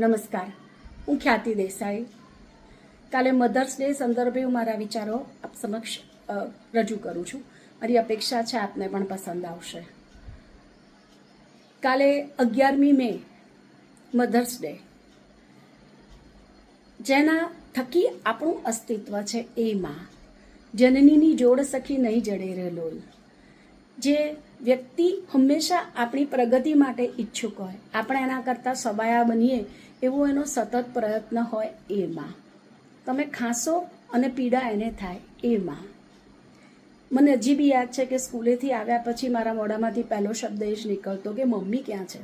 નમસ્કાર. હું ખ્યાતિ દેસાઈ. કાલે મધર્સ ડે સંદર્ભે હું મારા વિચારો આપ સમક્ષ રજૂ કરું છું. મારી અપેક્ષા છે આપને પણ પસંદ આવશે. કાલે અગિયારમી મે મધર્સ ડે જેના થકી આપણું અસ્તિત્વ છે એ માં જનનીની જોડ સખી નહીં જડે રે લોલ જે વ્યક્તિ હંમેશા આપણી પ્રગતિ માટે ઈચ્છુક હોય. આપણે એના કરતાં સબાયા બનીએ એવો એનો સતત પ્રયત્ન હોય એ માં. તમે ખાંસો અને પીડા એને થાય એ માં. મને હજી બી યાદ છે કે સ્કૂલેથી આવ્યા પછી મારા મોઢામાંથી પહેલો શબ્દ એ જ નીકળતો કે, મમ્મી, ક્યાં છે?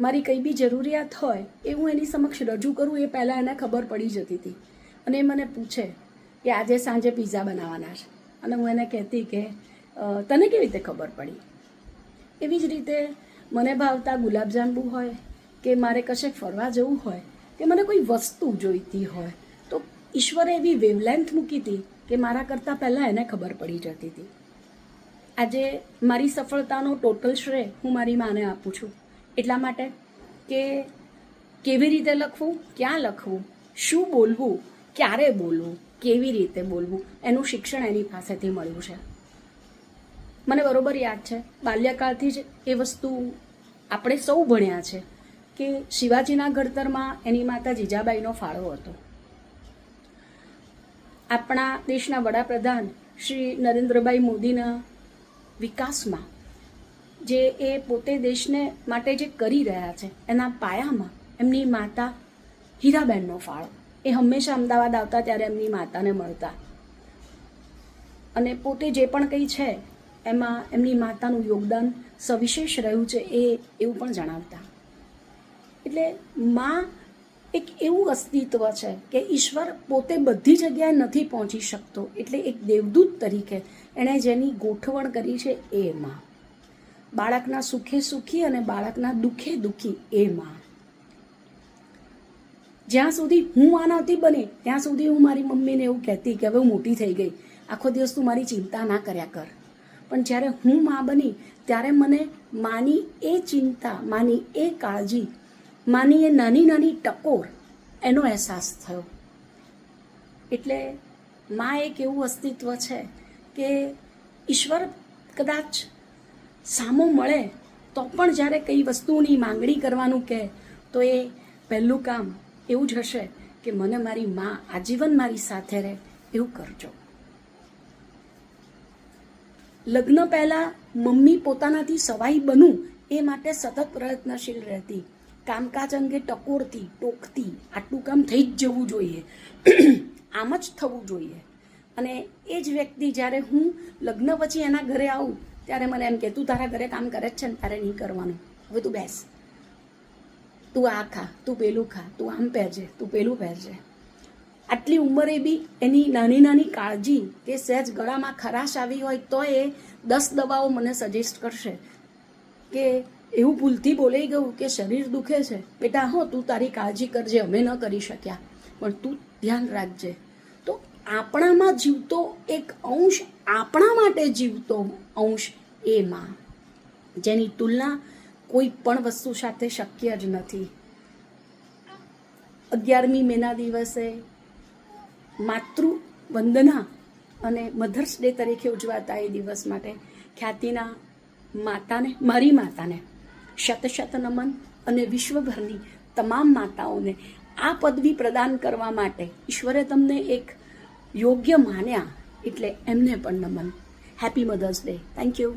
મારી કંઈ બી જરૂરિયાત હોય એ હું એની સમક્ષ રજૂ કરું એ પહેલાં એને ખબર પડી જતી હતી. અને એ મને પૂછે કે, આજે સાંજે પીઝા બનાવવાના છે? અને હું એને કહેતી કે તને કેવી રીતે ખબર પડી? એવી જ રીતે મને ભાવતા ગુલાબજાંબુ હોય કે મારે કશે ફરવા જવું હોય કે મને કોઈ વસ્તુ જોઈતી હોય, તો ઈશ્વરે એવી વેવલેન્થ મૂકી હતી કે મારા કરતાં પહેલાં એને ખબર પડી જતી હતી. આજે મારી સફળતાનો ટોટલ શ્રેય હું મારી માને આપું છું. એટલા માટે કે કેવી રીતે લખવું, ક્યાં લખવું, શું બોલવું, ક્યારે બોલવું, કેવી રીતે બોલવું, એનું શિક્ષણ એની પાસેથી મળ્યું છે. મને બરોબર યાદ છે. બાલ્યકાળથી જ એ વસ્તુ આપણે સૌ ભણ્યા છે કે શિવાજીના ઘડતરમાં એની માતા જીજાબાઈનો ફાળો હતો. આપણા દેશના વડાપ્રધાન શ્રી નરેન્દ્રભાઈ મોદીના વિકાસમાં જે એ પોતે દેશને માટે જે કરી રહ્યા છે, એના પાયામાં એમની માતા હીરાબેનનો ફાળો. એ હંમેશા અમદાવાદ આવતા ત્યારે એમની માતાને મળતા. અને પોતે જે પણ કંઈ છે એમાં એમની માતાનું યોગદાન સવિશેષ રહ્યું છે એ એવું પણ જણાવતા. એટલે માં એક એવું અસ્તિત્વ છે કે ઈશ્વર પોતે બધી જગ્યાએ નથી પહોંચી શકતો એટલે એક દેવદૂત તરીકે એણે જેની ગોઠવણ કરી છે એ માં. બાળકના સુખે સુખી અને બાળકના દુઃખે દુઃખી એ માં. જ્યાં સુધી હું આ નહોતી બની, ત્યાં સુધી હું મારી મમ્મીને એવું કહેતી કે હવે હું મોટી થઈ ગઈ. આખો દિવસ તું મારી ચિંતા ના કર્યા કર. પણ જ્યારે હું મા બની, ત્યારે મને માની એ ચિંતા, માની એ કાળજી, માની એ નાની નાની ટકોર એનો અહેસાસ થયો. એટલે મા એક એવું અસ્તિત્વ છે કે ઈશ્વર કદાચ સામો મળે તો પણ જ્યારે કઈ વસ્તુની માંગણી કરવાનું કહે, તો એ પહેલું કામ એવું જ હશે કે મને મારી મા આજીવન મારી સાથે રહે એવું કરજો. લગ્ન પહેલાં મમ્મી પોતાનાથી સવાઈ બનું એ માટે સતત પ્રયત્નશીલ રહેતી. કામકાજ અંગે ટકોરતી, ટોકતી, આટલું કામ થઈ જ જવું જોઈએ. આમ જ થવું જોઈએ. અને એ જ વ્યક્તિ જ્યારે હું લગ્ન પછી એના ઘરે આવું, ત્યારે મને એમ કે, તું તારા ઘરે કામ કરે જ છે ને, તારે નહીં કરવાનું. હવે તું બેસ. તું આ ખા, તું પેલું ખા, તું આમ પહેરજે, તું પેલું પહેરજે. આટલી ઉંમરે બી એની નાની નાની કાળજી કે સહેજ ગળામાં ખરાશ આવી હોય તો એ દસ દવાઓ મને સજેસ્ટ કરશે. કે એવું ભૂલથી બોલાઈ ગયું કે શરીર દુખે છે. બેટા, હો, તું તારી કાળજી કરજે, અમે ન કરી શક્યા. પણ તું ધ્યાન રાખજે. તો આપણામાં જીવતો એક અંશ આપણા માટે જીવતો અંશ એ માં. જેની તુલના કોઈ પણ વસ્તુ સાથે શક્ય જ નથી. અગિયારમી મેના દિવસે માતૃ વંદના અને મધર્સ ડે તરીકે ઉજવાતા એ દિવસ માટે ખ્યાતિના માતાને, મારી માતાને શત શત નમન અને વિશ્વભરની તમામ માતાઓને આ પદવી પ્રદાન કરવા માટે ઈશ્વરે તમને એક યોગ્ય માન્યા એટલે એમને પણ નમન. Happy mother's day thank you